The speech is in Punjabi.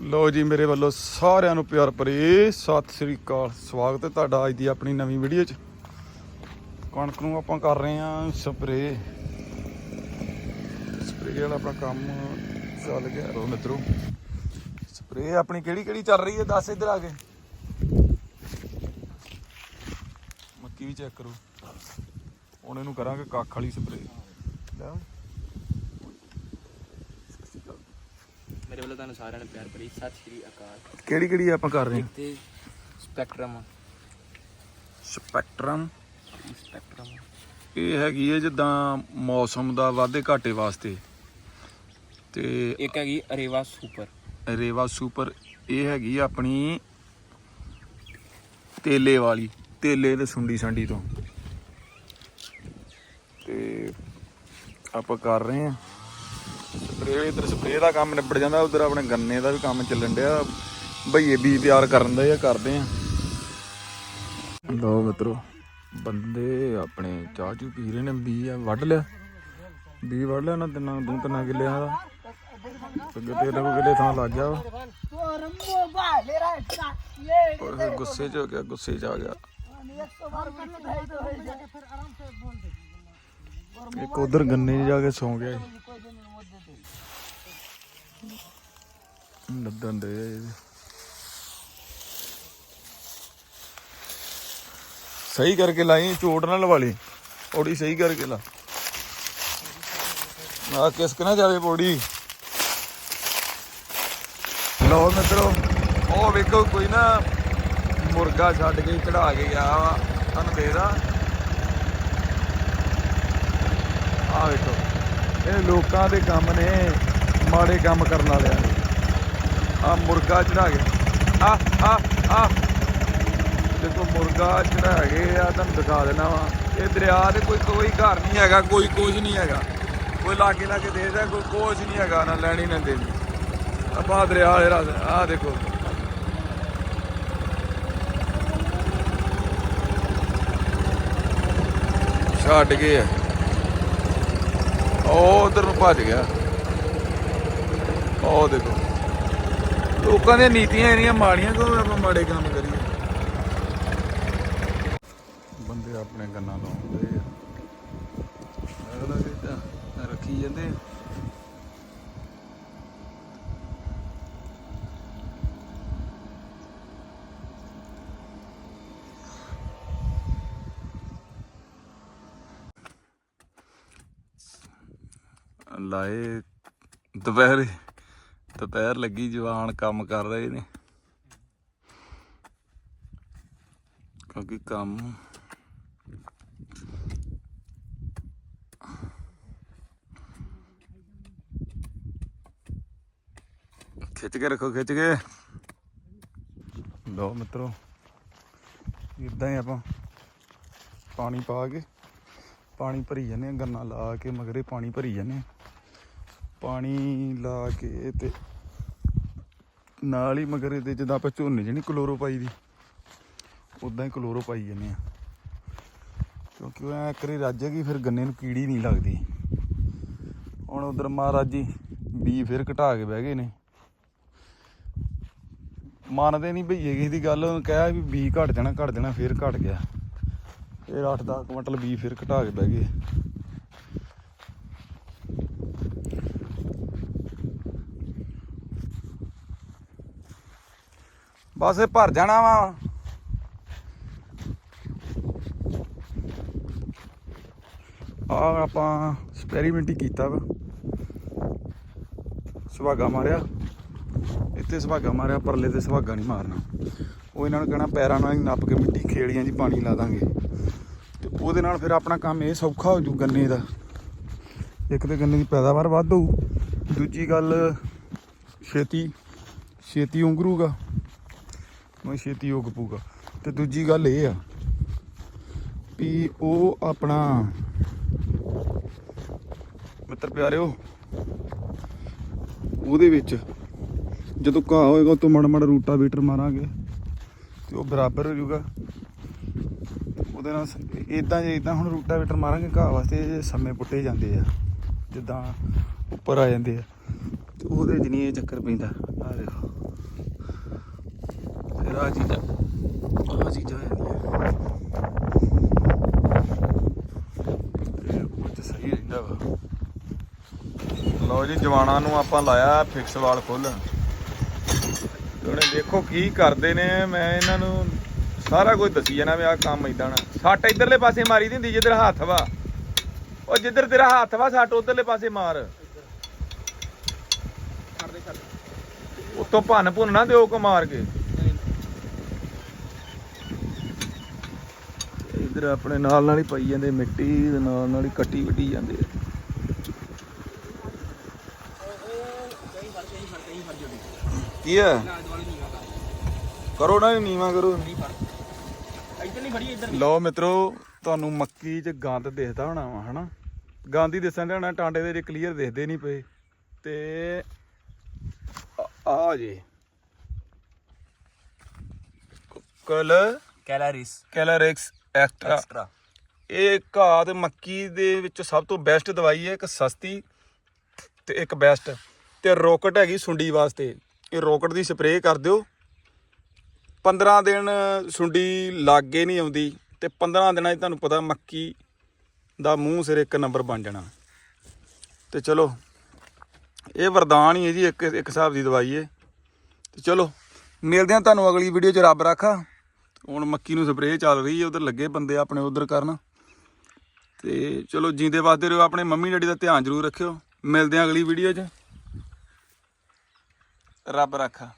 ਲੋ ਜੀ, ਮੇਰੇ ਵੱਲੋਂ ਸਾਰਿਆਂ ਨੂੰ ਪਿਆਰ ਭਰੀ ਸਤਿ ਸ੍ਰੀ ਅਕਾਲ। ਸਵਾਗਤ ਹੈ ਤੁਹਾਡਾ ਅੱਜ ਦੀ ਆਪਣੀ ਨਵੀਂ ਵੀਡੀਓ 'ਚ। ਕਣਕ ਨੂੰ ਆਪਾਂ ਕਰ ਰਹੇ ਹਾਂ ਸਪਰੇ ਸਪਰੇ ਵਾਲਾ ਆਪਣਾ ਕੰਮ ਚੱਲ ਗਿਆ। ਰੋ ਮਿੱਤਰੋ ਸਪਰੇ ਆਪਣੀ ਕਿਹੜੀ ਕਿਹੜੀ ਚੱਲ ਰਹੀ ਹੈ, ਦੱਸ ਇੱਧਰ ਆ ਕੇ। ਮੱਕੀ ਵੀ ਚੈੱਕ ਕਰੋ। ਹੁਣ ਇਹਨੂੰ ਕਰਾਂਗੇ ਕੱਖ ਵਾਲੀ ਸਪਰੇ ਲੈ ਮੇਰੇ ਵੱਲੋਂ ਤੁਹਾਨੂੰ ਸਾਰਿਆਂ ਨੂੰ ਪਿਆਰ ਭਰੀ ਸਤਿ ਸ਼੍ਰੀ ਅਕਾਲ। ਕਿਹੜੀ ਕਿਹੜੀ ਆਪਾਂ ਕਰ ਰਹੇ ਹਾਂ? ਤੇ ਸਪੈਕਟਰਮ ਸਪੈਕਟਰਮ ਸਪੈਕਟਰਮ ਇਹ ਹੈਗੀ ਹੈ ਜਿੱਦਾਂ ਮੌਸਮ ਦਾ ਵਾਧੇ ਘਾਟੇ ਵਾਸਤੇ। ਤੇ ਇੱਕ ਹੈਗੀ ਅਰੇਵਾ ਸੁਪਰ ਰੇਵਾ ਸੁਪਰ ਇਹ ਹੈਗੀ ਆ ਆਪਣੀ ਤੇਲੇ ਵਾਲੀ ਤੇਲੇ ਤੇ ਸੁੰਡੀ ਸੰਡੀ ਤੋਂ। ਤੇ ਆਪਾਂ ਕਰ ਰਹੇ ਆ ਸਪਰੇਅ, ਇਧਰ ਸਪਰੇਅ ਦਾ ਕੰਮ ਨਿਬੜ ਜਾਂਦਾ, ਉਧਰ ਆਪਣੇ ਗੰਨੇ ਦਾ ਵੀ ਕੰਮ ਚੱਲਣ ਡਿਆ। ਭਈਏ ਬੀਜ ਪਿਆਰ ਕਰਨ ਦਾ ਜਾਂ ਕਰਦੇ ਆ। ਲੋ ਮਿੱਤਰੋ, ਬੰਦੇ ਆਪਣੇ ਚਾਹ ਚੂ ਪੀ ਰਹੇ ਨੇ ਵੀ ਆ, ਵੱਢ ਲਿਆ। ਵੀ ਵੱਢ ਲਿਆ ਨਾ, ਤਿੰਨਾਂ, ਦੋ ਤਿੰਨਾਂ ਕਿੱਲਿਆਂ ਦਾ। ਅੱਗੇ ਤੇ ਲਗੋ ਕਿੱਲੇ ਥਾਂ ਲੱਗ ਗਿਆ ਗੁੱਸੇ ਚ ਹੋ ਗਿਆ, ਗੁੱਸੇ ਚ ਆ ਗਿਆ। ਇੱਕ ਉਧਰ ਗੰਨੇ ਜਾ ਕੇ ਸੌਂ ਗਿਆ ਲੱਦਣ ਦੇ ਸਹੀ ਕਰਕੇ ਲਾਈ ਚੋਟ ਨਾ ਲਵਾ ਲਈ। ਪੌੜੀ ਸਹੀ ਕਰਕੇ ਲਾ। ਆ ਕਿਸਕ ਨਾ ਜਾਵੇ ਪੌੜੀ। ਲੋ ਮਿੱਤਰੋ, ਉਹ ਵੇਖੋ, ਕੋਈ ਨਾ ਮੁਰਗਾ ਛੱਡ ਕੇ ਚੜਾ ਕੇ ਗਿਆ ਵਾ। ਤੁਹਾਨੂੰ ਦੇਖਦਾ ਆ ਵੇਖੋ, ਇਹ ਲੋਕਾਂ ਦੇ ਕੰਮ ਨੇ। ਮਾੜੇ ਕੰਮ ਕਰਨ ਵਾਲਿਆਂ ਦੇ ਆ ਮੁਰਗਾ ਚੜਾ ਗਿਆ। ਆ ਆ ਆ। ਦੇਖੋ, ਮੁਰਗਾ ਚੜਾ ਗਏ ਆ, ਤੁਹਾਨੂੰ ਦਿਖਾ ਦੇਣਾ ਵਾ। ਇਹ ਦਰਿਆ ਦੇ ਕੋਈ ਕੋਈ ਘਰ ਨਹੀਂ ਹੈਗਾ, ਕੋਈ ਕੁਝ ਨਹੀਂ ਹੈਗਾ। ਕੋਈ ਲਾਗੇ ਲਾਗੇ ਦੇਖਦਾ, ਕੋਈ ਕੁਝ ਨਹੀਂ ਹੈਗਾ, ਨਾ ਲੈਣੀ ਨਾ ਦੇਣੀ। ਆਪਾਂ ਦਰਿਆ ਵਾਲੇ ਰਸ ਆ ਦੇਖੋ। ਛੱਡ ਗਏ ਆ। ਉਹ ਉਧਰ ਨੂੰ ਭੱਜ ਗਿਆ। ਉਹ ਦੇਖੋ। ਲੋਕਾਂ ਦੀਆਂ ਨੀਤੀਆਂ ਇੰਨੀਆਂ ਮਾੜੀਆਂ, ਕਿਉਂ ਆਪਾਂ ਮਾੜੇ ਕੰਮ ਕਰੀਏ? ਬੰਦੇ ਆਪਣੇ ਗੰਨਾ ਲਾਉਂਦੇ ਆ। ਅਗਲਾ ਵੀ ਰੱਖੀ ਜਾਂਦੇ ਲਾਏ ਦੁਪਹਿਰੇ। ਦੁਪਹਿਰ ਲੱਗੀ, ਜਵਾਨ ਕੰਮ ਕਰ ਰਹੇ ਨੇ। ਕਿਉਂਕਿ ਕੰਮ ਖਿੱਚ ਕੇ ਰੱਖੋ, ਖਿੱਚ ਕੇ। ਲਓ ਮਿੱਤਰੋ ਇਦਾਂ ਹੀ ਆਪਾਂ ਪਾਣੀ ਪਾ ਕੇ, ਪਾਣੀ ਭਰੀ ਜਾਂਦੇ ਆ ਗੰਨਾ ਲਾ ਕੇ ਮਗਰੇ ਪਾਣੀ ਭਰੀ ਜਾਂਦੇ ਆ ਪਾਣੀ ਲਾ ਕੇ ਤੇ ਨਾਲ ਹੀ ਮਗਰ ਇਹਦੇ ਜਿੱਦਾਂ ਆਪਾਂ ਝੋਨੇ 'ਚ ਨਹੀਂ ਕਲੋਰੋ ਪਾਈ ਦੀ ਉਦਾਂ ਹੀ ਕਲੋਰੋ ਪਾਈ ਜਾਂਦੇ ਆ। ਕਿਉਂਕਿ ਉਹ ਐ ਕਰੀ ਰੱਜੇਗੀ ਫਿਰ ਗੰਨੇ ਨੂੰ ਕੀੜੀ ਨਹੀਂ ਲੱਗਦੀ। ਹੁਣ ਉਧਰ ਮਹਾਰਾਜ ਜੀ ਬੀ ਫਿਰ ਘਟਾ ਕੇ ਬਹਿ ਗਏ ਨੇ। ਮੰਨਦੇ ਨਹੀਂ ਭਈਏ ਕਿਸੇ ਦੀ ਗੱਲ, ਉਹਨੂੰ ਕਿਹਾ ਵੀ ਬੀ ਘਟ ਜਾਣਾ ਘਟ ਜਾਣਾ, ਫਿਰ ਘਟ ਗਿਆ। ਫਿਰ 8-10 ਕੁਇੰਟਲ ਬੀ ਫਿਰ ਘਟਾ ਕੇ ਬਹਿ ਗਏ। ਬਸ ਇਹ ਭਰ ਜਾਣਾ ਵਾ। ਆ ਆਪਾਂ ਐਕਸਪੈਰੀਮੈਂਟ ਹੀ ਕੀਤਾ ਵਾ। ਸੁਹਾਗਾ ਮਾਰਿਆ। ਇੱਥੇ ਸੁਹਾਗਾ ਮਾਰਿਆ, ਪਰਲੇ ਤੇ ਸੁਹਾਗਾ ਨਹੀਂ ਮਾਰਨਾ। ਉਹ ਇਹਨਾਂ ਨੂੰ ਕਹਿਣਾ ਪੈਰਾਂ ਨਾਲ ਹੀ ਨੱਪ ਕੇ ਮਿੱਟੀ ਖੇੜੀਆਂ ਜੀ, ਪਾਣੀ ਲਾ ਦਾਂਗੇ। ਤੇ ਉਹਦੇ ਨਾਲ ਫਿਰ ਆਪਣਾ ਕੰਮ ਇਹ ਸੌਖਾ ਹੋ ਜੂ ਗੰਨੇ ਦਾ। ਇੱਕ ਤੇ ਗੰਨੇ ਦੀ ਪੈਦਾਵਾਰ ਵੱਧ ਹੋਊ। ਦੂਜੀ ਗੱਲ, ਛੇਤੀ ਛੇਤੀ ਉਂਗਰੂਗਾ। ਮੈਂ ਛੇਤੀ ਉਗ ਪੂਗਾ ਤੇ ਦੂਜੀ ਗੱਲ ਇਹ ਆ ਵੀ ਉਹ ਆਪਣਾ ਮਿੱਤਰ ਪਿਆਰਿਓ, ਉਹਦੇ ਵਿੱਚ ਜਦੋਂ ਘਾਹ ਹੋਏਗਾ ਉਹ ਮੜ ਮੜ ਰੂਟਾ ਬੀਟਰ ਮਾਰਾਂਗੇ ਤੇ ਉਹ ਬਰਾਬਰ ਹੋ ਜਾਊਗਾ। ਉਹਦੇ ਨਾਲ ਇਦਾਂ ਜੇ ਇਦਾਂ ਹੁਣ ਰੂਟਾ ਬੀਟਰ ਮਾਰਾਂਗੇ ਘਾਹ ਵਾਸਤੇ ਸਮੇਂ ਪੁੱਟੇ ਜਾਂਦੇ ਆ, ਜਿੱਦਾਂ ਉੱਪਰ ਆ ਜਾਂਦੇ ਆ। ਤੇ ਉਹਦੇ 'ਚ ਨਹੀਂ ਇਹ ਚੱਕਰ ਪੈਂਦਾ। ਆ ਦੇਖੋ। ਫਿਰ ਆ ਚੀਜ਼ਾਂ। ਆ ਚੀਜ਼ਾਂ ਆ ਜਾਂਦੀਆਂ ਤੇ ਸਹੀ ਰਹਿੰਦਾ ਵਾ। ਲਓ ਜੀ ਜਵਾਨਾਂ ਨੂੰ ਆਪਾਂ ਲਾਇਆ ਫਿਕਸ ਵਾਲ ਖੋਲਣ ਉਹਨੇ ਦੇਖੋ ਕੀ ਕਰਦੇ ਨੇ ਮੈਂ ਇਹਨਾਂ ਨੂੰ ਸਾਰਾ ਕੁਝ ਦੱਸੀ ਜਾਣਾ ਵੀ ਆਹ ਕੰਮ ਇਦਾਂ ਨਾ ਸੱਟ ਇਧਰਲੇ ਪਾਸੇ ਮਾਰੀ ਦੀ ਹੁੰਦੀ ਜਿੱਧਰ ਹੱਥ ਵਾ। ਉਹ ਜਿੱਧਰ ਤੇਰਾ ਹੱਥ ਵਾ ਸੱਟ ਉਧਰਲੇ ਪਾਸੇ ਮਾਰ। ਉੱਤੋਂ ਭੰਨ ਭੁੰਨ ਨਾ ਦਿਓ ਕੋ ਮਾਰ ਕੇ। ਇਧਰ ਆਪਣੇ ਨਾਲ ਨਾਲ ਹੀ ਪਾਈ ਜਾਂਦੇ ਮਿੱਟੀ ਦੇ ਨਾਲ ਨਾਲ ਹੀ ਕੱਟੀ ਵੱਢੀ ਜਾਂਦੇ ਆ। ਕੀ ਹੈ ਕਰੋ ਨਾ ਨੀਵਾ ਕਰੋ। ਨਹੀਂ ਫੜ ਇੱਧਰ ਨਹੀਂ ਫੜੀ ਇੱਧਰ ਲਓ ਮਿੱਤਰੋ ਤੁਹਾਨੂੰ ਮੱਕੀ 'ਚ ਗੰਦ ਦਿਖਦਾ ਹੋਣਾ ਵਾ ਹਨਾ? ਗੰਦ ਹੀ ਦਿਸਣ ਦੇ ਹੋਣਾ ਟਾਂਡੇ ਦੇ ਜੇ ਕਲੀਅਰ ਦਿਖਦੇ ਨਹੀਂ ਪਏ। ਤੇ ਆ- ਜੇ। ਕਲ ਕੈਲਰੀਜ਼ ਕੈਲਰਿਕਸ ਐਕਸਟਰਾ ਐਕਸਟਰਾ ਇਹ ਘਾਹ ਤੇ ਮੱਕੀ ਦੇ ਵਿੱਚ ਸਭ ਤੋਂ ਬੈਸਟ ਦਵਾਈ ਹੈ ਇੱਕ ਸਸਤੀ ਤੇ ਇੱਕ ਬੈਸਟ ਤੇ ਰੋਕਟ ਹੈਗੀ ਸੁੰਡੀ ਵਾਸਤੇ। ਇਹ ਰੋਕਟ ਦੀ ਸਪਰੇਅ ਕਰ ਦਿਓ। 15 ਦਿਨ ਸੁੰਡੀ ਲਾਗੇ ਨਹੀਂ ਆਉਂਦੀ ਤੇ 15 ਦਿਨਾਂ 'ਚ ਤੁਹਾਨੂੰ ਪਤਾ ਮੱਕੀ ਦਾ ਮੂੰਹ ਸਿਰ ਇੱਕ ਨੰਬਰ ਬਣ ਜਾਣਾ। ਤੇ ਚਲੋ ਇਹ ਵਰਦਾਨ ਹੀ ਹੈ ਜੀ ਇੱਕ ਇੱਕ ਹਿਸਾਬ ਦੀ ਦਵਾਈ ਹੈ। ਤੇ ਚਲੋ ਮਿਲਦੇ ਹਾਂ ਤੁਹਾਨੂੰ ਅਗਲੀ ਵੀਡੀਓ 'ਚ ਰੱਬ ਰਾਖਾ। ਹੁਣ ਮੱਕੀ ਨੂੰ ਸਪਰੇਅ ਚੱਲ ਰਹੀ ਹੈ, ਉਧਰ ਲੱਗੇ ਬੰਦੇ ਆਪਣੇ ਉਧਰ ਕਰਨ। ਤੇ ਚਲੋ ਜੀਂਦੇ ਵਾਸਤੇ ਰਹੋ, ਆਪਣੇ ਮੰਮੀ ਡੈਡੀ ਦਾ ਧਿਆਨ ਜ਼ਰੂਰ ਰੱਖਿਓ। ਮਿਲਦੇ ਹਾਂ ਅਗਲੀ ਵੀਡੀਓ 'ਚ। ਰੱਬ ਰਾਖਾ।